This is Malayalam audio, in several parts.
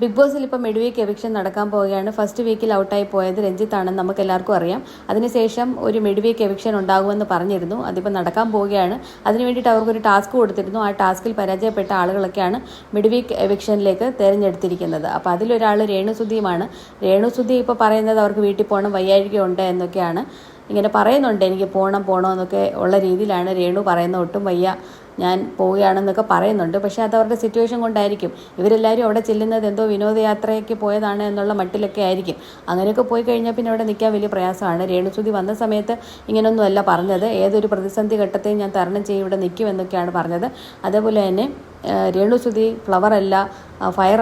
ബിഗ് ബോസിൽ ഇപ്പം മിഡ് വീക്ക് എവിക്ഷൻ നടക്കാൻ പോവുകയാണ്. ഫസ്റ്റ് വീക്കിൽ ഔട്ടായി പോയത് രഞ്ജിത്താണെന്ന് നമുക്ക് എല്ലാവർക്കും അറിയാം. അതിനുശേഷം ഒരു മിഡ് വീക്ക് എവിക്ഷൻ ഉണ്ടാകുമെന്ന് പറഞ്ഞിരുന്നു. അതിപ്പോൾ നടക്കാൻ പോവുകയാണ്. അതിന് വേണ്ടിയിട്ട് അവർക്കൊരു ടാസ്ക് കൊടുത്തിരുന്നു. ആ ടാസ്കിൽ പരാജയപ്പെട്ട ആളുകളൊക്കെയാണ് മിഡ് വീക്ക് എവിക്ഷനിലേക്ക് തിരഞ്ഞെടുത്തിരിക്കുന്നത്. അപ്പോൾ അതിലൊരാൾ രേണുസുദ്ധിയുമാണ്. രേണുസുദ്ധി ഇപ്പോൾ പറയുന്നത് അവർക്ക് വീട്ടിൽ പോകണം വയ്യാഴികയുണ്ട് എന്നൊക്കെയാണ്. ഇങ്ങനെ പറയുന്നുണ്ട് എനിക്ക് പോകണം പോകണം എന്നൊക്കെ ഉള്ള രീതിയിലാണ് രേണു പറയുന്നത്. ഒട്ടും വയ്യ. ഞാൻ പോവുകയാണെന്നൊക്കെ പറയുന്നുണ്ട്. പക്ഷേ അത് അവരുടെ സിറ്റുവേഷൻ കൊണ്ടായിരിക്കും. ഇവരെല്ലാവരും അവിടെ ചെല്ലുന്നത് എന്തോ വിനോദയാത്രയ്ക്ക് പോയതാണ് എന്നുള്ള മട്ടിലൊക്കെ ആയിരിക്കും. അങ്ങനെയൊക്കെ പോയി കഴിഞ്ഞാൽ പിന്നെ അവിടെ നിൽക്കാൻ വലിയ പ്രയാസമാണ്. രേണുസുതി വന്ന സമയത്ത് ഇങ്ങനൊന്നുമല്ല പറഞ്ഞത്. ഏതൊരു പ്രതിസന്ധി ഘട്ടത്തെയും ഞാൻ തരണം ചെയ്യും ഇവിടെ നിൽക്കും എന്നൊക്കെയാണ് പറഞ്ഞത്. അതേപോലെ തന്നെ രേണുസുതി ഫ്ലവർ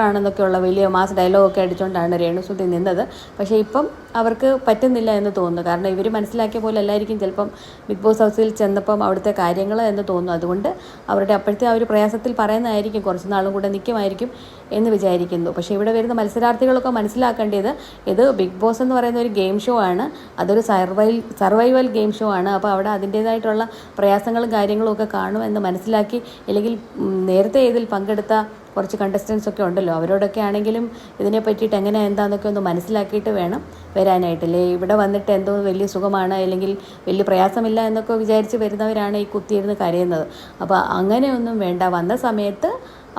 ആണെന്നൊക്കെയുള്ള വലിയ മാസ് ഡയലോഗൊക്കെ അടിച്ചുകൊണ്ടാണ് രേണുസുതി നിന്നത്. പക്ഷേ ഇപ്പം അവർക്ക് പറ്റുന്നില്ല എന്ന് തോന്നുന്നു. കാരണം ഇവർ മനസ്സിലാക്കിയ പോലെ അല്ലായിരിക്കും ചിലപ്പം ബിഗ് ബോസ് ഹൗസിൽ ചെന്നപ്പം അവിടുത്തെ കാര്യങ്ങൾ എന്ന് തോന്നുന്നു. അതുകൊണ്ട് അവരുടെ അപ്പോഴത്തെ ആ ഒരു പ്രയാസത്തിൽ പറയുന്നതായിരിക്കും കുറച്ച് നാളും കൂടെ നിൽക്കുമായിരിക്കും എന്ന് വിചാരിക്കുന്നു. പക്ഷേ ഇവിടെ വരുന്ന മത്സരാർത്ഥികളൊക്കെ മനസ്സിലാക്കേണ്ടത് ഇത് ബിഗ് ബോസ് എന്ന് പറയുന്ന ഒരു ഗെയിം ഷോ ആണ്. അതൊരു സർവൈൽ സർവൈവൽ ഗെയിം ഷോ ആണ്. അപ്പോൾ അവിടെ അതിന്റേതായിട്ടുള്ള പ്രയാസങ്ങളും കാര്യങ്ങളും ഒക്കെ കാണും എന്ന് മനസ്സിലാക്കി അല്ലെങ്കിൽ നേരത്തെ ഇതിൽ പങ്കെടുത്ത കുറച്ച് കണ്ടസ്റ്റൻസ് ഒക്കെ ഉണ്ടല്ലോ. അവരോടൊക്കെ ആണെങ്കിലും ഇതിനെ പറ്റിയിട്ട് എങ്ങനെ എന്താണെന്നൊക്കെ ഒന്ന് മനസ്സിലാക്കിയിട്ട് വേണം വരാനായിട്ട് വരാനായിട്ടല്ലേ? ഇവിടെ വന്നിട്ട് എന്തോ വലിയ സുഖമാണ് അല്ലെങ്കിൽ വലിയ പ്രയാസമില്ല എന്നൊക്കെ വിചാരിച്ച് വരുന്നവരാണ് ഈ കുത്തിയിരുന്ന് കരയുന്നത്. അപ്പോൾ അങ്ങനെയൊന്നും വേണ്ട. വന്ന സമയത്ത്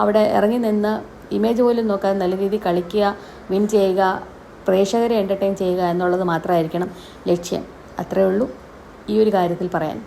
അവിടെ ഇറങ്ങി നിന്ന് ഇമേജ് പോലും നോക്കാതെ നല്ല രീതിയിൽ കളിക്കുക വിൻ ചെയ്യുക പ്രേക്ഷകരെ എന്റർടൈൻ ചെയ്യുക എന്നുള്ളത് മാത്രമായിരിക്കണം ലക്ഷ്യം. അത്രയേ ഉള്ളൂ ഈ ഒരു കാര്യത്തിൽ പറയാൻ.